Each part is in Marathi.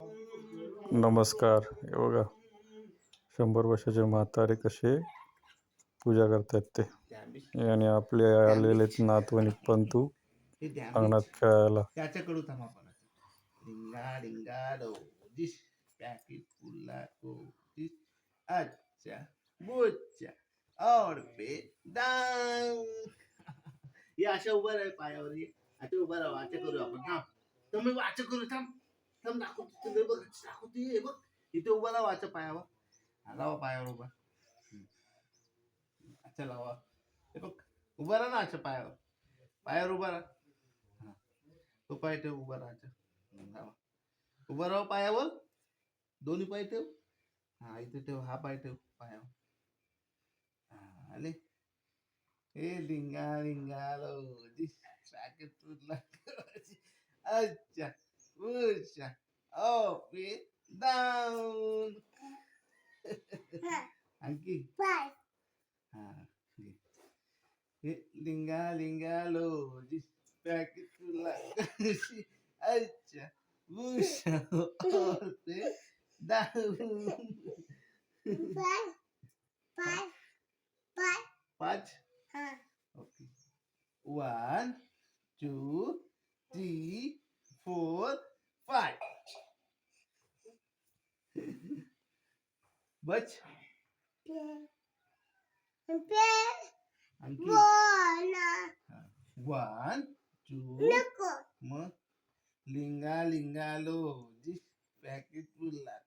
नमस्कार. हे बघा. शंभर वर्षाचे म्हातारे कसे पूजा करतात ते. आणि आपले आलेले नातवणी पंतू अंगणात खेळायला. अच्छा बोच्चा और पे हे अशा उभा राहील पायावर. ये आता उभं राहा. वाचा करू आपण. थांब. तुम्ही मी वाचा करू. थांब. थांब दाखवतो तुला बघ दाखवतो हे बघ. इथे उभा राहा वाचा पायावर. हा, लावा पायावर उभा. हम्म. अच्छा लावा. हे बघ उभा राहा ना अच्छा पायावर. पायावर उभा राहा. हा. तो पाय ठेव उभा राहायचा हम्म, लावा. उभा राहा पायावर. दोन्ही पाय ठेव. हा इथे ठेव हा पाय ठेव पायावर. हा, आले. हे लिंगा लिंगा लो दिस पॅकेट तुटला अच्छा push up and down. Angki. Bye. Ah, eh, Lingga lingga lo, just back it to like. Acha, push up and down. Bye. Bye. Bye. What? Huh. Okay. One, two, three, four, five बच आणखी वन टू मग लिंगा लिंगा लो दिस पॅकेट फुल्ला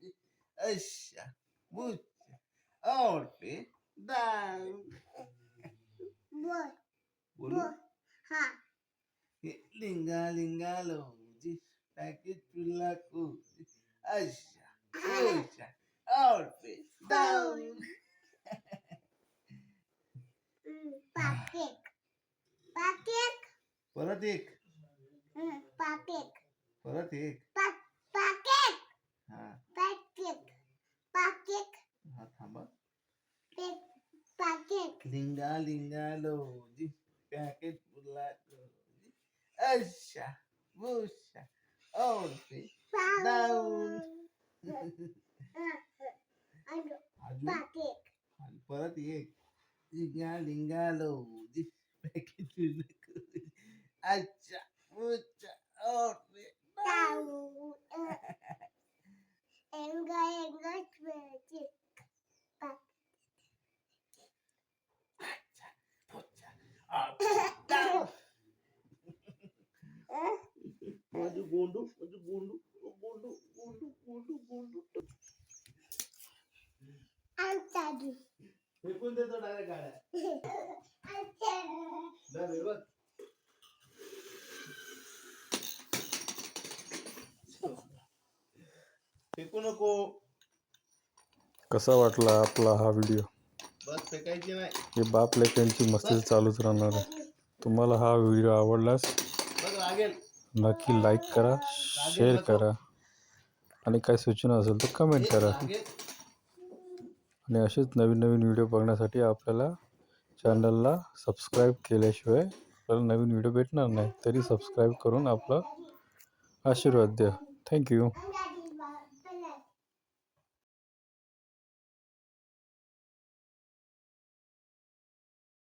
दिस अच्छा बुच्चा और पे डाऊन बोलू हे लिंगा लिंगा लो दिस पॅकेट फुल्ला को अच्छा बुच्चा और पे डाऊन परत एक. परत एक. हा. हा थांबा. लिंगा लिंगा लो दिस पॅकेट को अच्छा बुच्चा और पे डाऊन अजून आणि परत एक लिंगा लिंगा लो दिस पॅकेट फुल्ला को अच्छा बुच्चा और पे माझं गोंडू माझं गोंडू गोंडू गोंडू गोंडू गोंडू फेकून देतो डायरेक्ट गाड्या बघ फेकू नको कसा वाटला आपला हा व्हिडिओ बस फेकायची नाही. ही बाप लेकांची मस्ती चालूच राहणार आहे. तुम्हाला हा व्हिडिओ आवडल्यास बघ लागेल. नक्की लाईक करा शेअर करा. आणि काय सूचना असेल तर कमेंट करा. आणि असेच नवीन नवीन व्हिडिओ बघण्यासाठी आपल्याला चॅनलला सबस्क्राईब केल्याशिवाय आपल्याला नवीन व्हिडिओ भेटणार नाही. तरी सबस्क्राईब करून आपला आशीर्वाद द्या. थँक्यू